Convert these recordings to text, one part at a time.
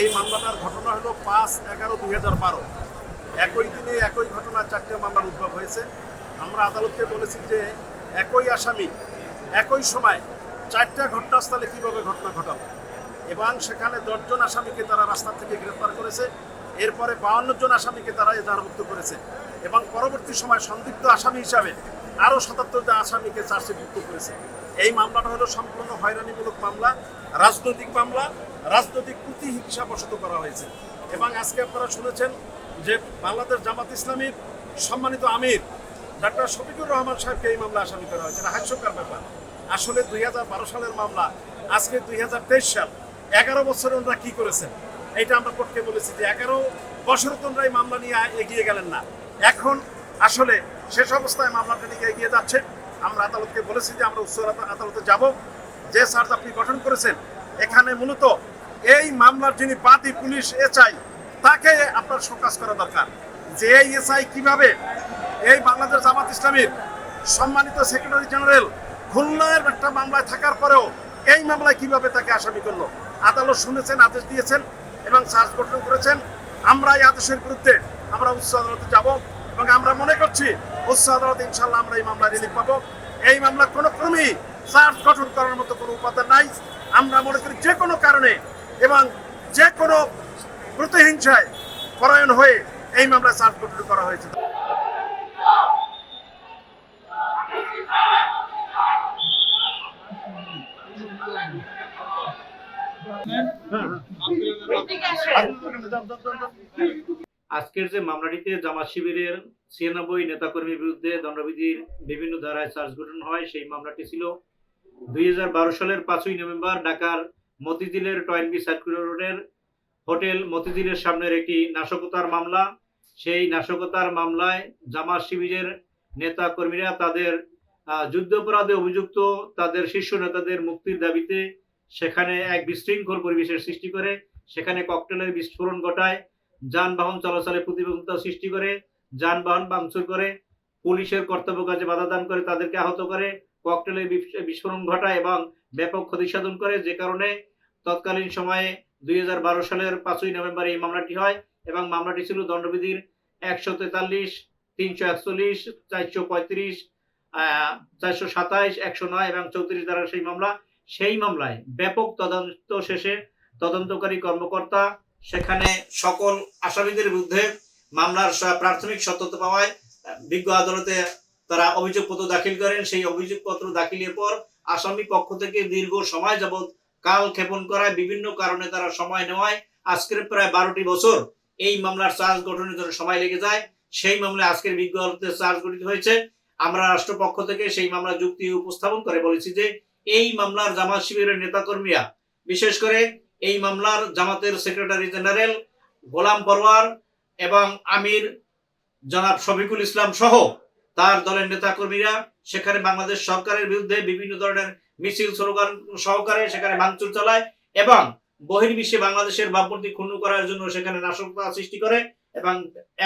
এই মামলাটার ঘটনা হলো পাঁচ এগারো দুই হাজার বারো। একই দিনে একই ঘটনা চারটে মামলার উদ্ভব হয়েছে। আমরা আদালতকে বলেছি যে একই আসামি একই সময় চারটা ঘটনাস্থলে কীভাবে ঘটনা ঘটাবো এবং সেখানে দশজন আসামিকে তারা রাস্তা থেকে গ্রেফতার করেছে। এরপরে বাউন্ন জন আসামিকে তারা এজাহারভুক্ত করেছে। এবং পরবর্তী সময় সন্দিগ্ধ আসামি হিসাবে আরও সাতাত্তর জন আসামিকে চার্জশিটভুক্ত করেছে। এই মামলাটা হলো সম্পূর্ণ হয়রানিমূলক মামলা, রাজনৈতিক মামলা রাজনৈতিক প্রতিহিংসা বশত করা হয়েছে। এবং আজকে আপনারা শুনেছেন যে বাংলাদেশ জামাত ইসলামীর সম্মানিত আমির ডাক্তার শফিকুর রহমান সাহেবকে এই মামলা আসামি করা হয়েছে। এটা হাস্যকর ব্যাপার। আসলে দুই হাজার বারো সালের মামলা, আজকে দুই হাজার তেইশ সাল, এগারো বছরে ওনারা কি করেছেন? এটা আমরা কোর্টকে বলেছি যে এগারো বছরে তো ওনারা এই মামলা নিয়ে এগিয়ে গেলেন না। এখন আসলে শেষ অবস্থায় মামলাটা নিয়ে এগিয়ে যাচ্ছে। আমরা আদালতকে বলেছি যে আমরা উচ্চ আদালতে যাব। যে চার্জ আপনি গঠন করেছেন, এখানে মূলত এই মামলার যিনি বাদী পুলিশ এসআই, তাকে আপনার শোকাস করা দরকার। যে এই এসআই কীভাবে এই বাংলাদেশ জামাত ইসলামীর সম্মানিত সেক্রেটারি জেনারেল খুলনার একটা মামলায় থাকার পরেও এই মামলায় কীভাবে তাকে আসামি করল? আদালত শুনেছেন, আদেশ দিয়েছেন এবং চার্জ গঠন করেছেন। আমরা এই আদেশের বিরুদ্ধে আমরা উচ্চ আদালতে যাব এবং আমরা মনে করছি উচ্চ আদালতে ইনশাল্লাহ আমরা এই মামলা রিলিফ পাবো। এই মামলা কোনো ক্রমেই চার্জ গঠন করার মতো কোনো উপাদান নাই। আমরা মনে করি যে কোনো কারণে এবং যে কোনো প্রতিহিংসায় পরায়ণ হয়ে এই মামলা চার্জ গঠন করা হয়েছে। আজকের যে মামলাটিতে জামাত শিবিরের ছিয়ানব্বই নেতাকর্মীর বিরুদ্ধে দণ্ডবিধির বিভিন্ন ধারায় চার্জ গঠন হয়, সেই মামলাটি ছিল দুই হাজার বারো সালের পাঁচই নভেম্বর ঢাকার মতিঝিলের টয়েনবি সার্কুলার রোডের হোটেল মতিঝিলের সামনের একটি নাশকতার মামলা। সেই নাশকতার মামলায় জামাত শিবিরের নেতা কর্মীরা তাদের যুদ্ধাপরাধে অভিযুক্ত তাদের শীর্ষ নেতাদের মুক্তির দাবিতে সেখানে এক বিশৃঙ্খল পরিবেশের সৃষ্টি করে। সেখানে ককটেলের বিস্ফোরণ ঘটায়, যানবাহন চলাচলে প্রতিবন্ধকতা সৃষ্টি করে, যানবাহন ভাঙচুর করে, পুলিশের কর্তব্য কাজে বাধা দান করে তাদেরকে আহত করে, ককটেলের বিস্ফোরণ ঘটায় এবং ব্যাপক ক্ষতি সাধন করে। যে কারণে তৎকালীন সময়ে দুই হাজার বারো সালের পাঁচই নভেম্বর এই মামলাটি হয় এবং মামলাটি ছিল দণ্ডবিধির একশো তেতাল্লিশ, তিনশো একচল্লিশ, চারশো পঁয়ত্রিশ চারশো সাতাইশ, একশো নয় এবং চৌত্রিশ দ্বারা সেই মামলা। সেই মামলায় ব্যাপক তদন্ত শেষে তদন্তকারী কর্মকর্তা, সেখানে সকল আসামিদের বিরুদ্ধে মামলার প্রাথমিক সত্যতা পাওয়ায়, বিজ্ঞ আদালতে তারা অভিযোগপত্র দাখিল করেন। সেই অভিযোগপত্র দাখিলের পর আসামি পক্ষ থেকে দীর্ঘ সময় যাবৎ কাল ক্ষেপণ করায় বিভিন্ন কারণে তারা সময় নেওয়ায় আজকের প্রায় বারোটি বছর এই মামলার চার্জ গঠনের জন্য সময় লেগে যায়। সেই মামলায় আজকের বিজ্ঞ আদালতে চার্জ গঠিত হয়েছে। আমরা রাষ্ট্রপক্ষ থেকে সেই মামলা যুক্তি উপস্থাপন করে বলেছি যে এই মামলার জামাত শিবিরের নেতাকর্মীরা, বিশেষ করে এই মামলার জামাতের সেক্রেটারি জেনারেল গোলাম পরওয়ার এবং আমির জনাব শফিকুল ইসলাম সহ তার দলের নেতাকর্মীরা, সেখানে বাংলাদেশ সরকারের বিরুদ্ধে বিভিন্ন ধরনের মিছিল স্লোগান সহকারে সেখানে ভাঙচুর চালায় এবং বহির্বিশ্বে বাংলাদেশের ভাবমূর্তি ক্ষুণ্ণ করার জন্য সেখানে নাশকতা সৃষ্টি করে এবং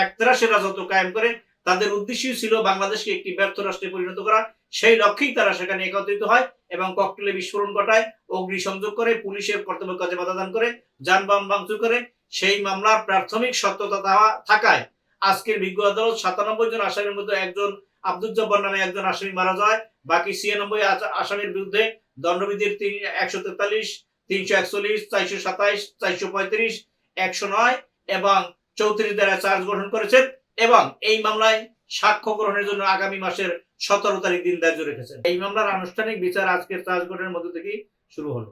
একতরাসের রাজত্ব কায়েম করে। তাদের উদ্দেশ্যই ছিল বাংলাদেশকে একটি ব্যর্থ রাষ্ট্রে পরিণত করা। সেই লক্ষ্যেই তারা সেখানে একত্রিত হয় এবং ককটেলে বিস্ফোরণ ঘটায় অগ্নিসংযোগ করে, পুলিশের কর্তব্য কাজে বাধা দান করে, যানবাহন ভাঙচুর করে। সেই মামলার প্রাথমিক সত্যতা থাকায় আজকের বিজ্ঞ আদালত সাতানব্বই জন আসামির মধ্যে একজন আব্দুল নামে একজন আসামি মারা যায়। বাকি ছিয়ানব্বই আসামির বিরুদ্ধে দণ্ডবিধির তিন একশো তেতাল্লিশ, তিনশো একচল্লিশ, চারশো সাতাইশ, চারশো পঁয়ত্রিশ, একশো নয় এবং চৌত্রিশ দ্বারা চার্জ গঠন করেছেন এবং এই মামলায় সাক্ষ্য গ্রহণের জন্য আগামী মাসের সতেরো তারিখ দিন ধার্য রেখেছেন। এই মামলার আনুষ্ঠানিক বিচার আজকের চার্জ গঠনের মধ্যে থেকেই শুরু হলো।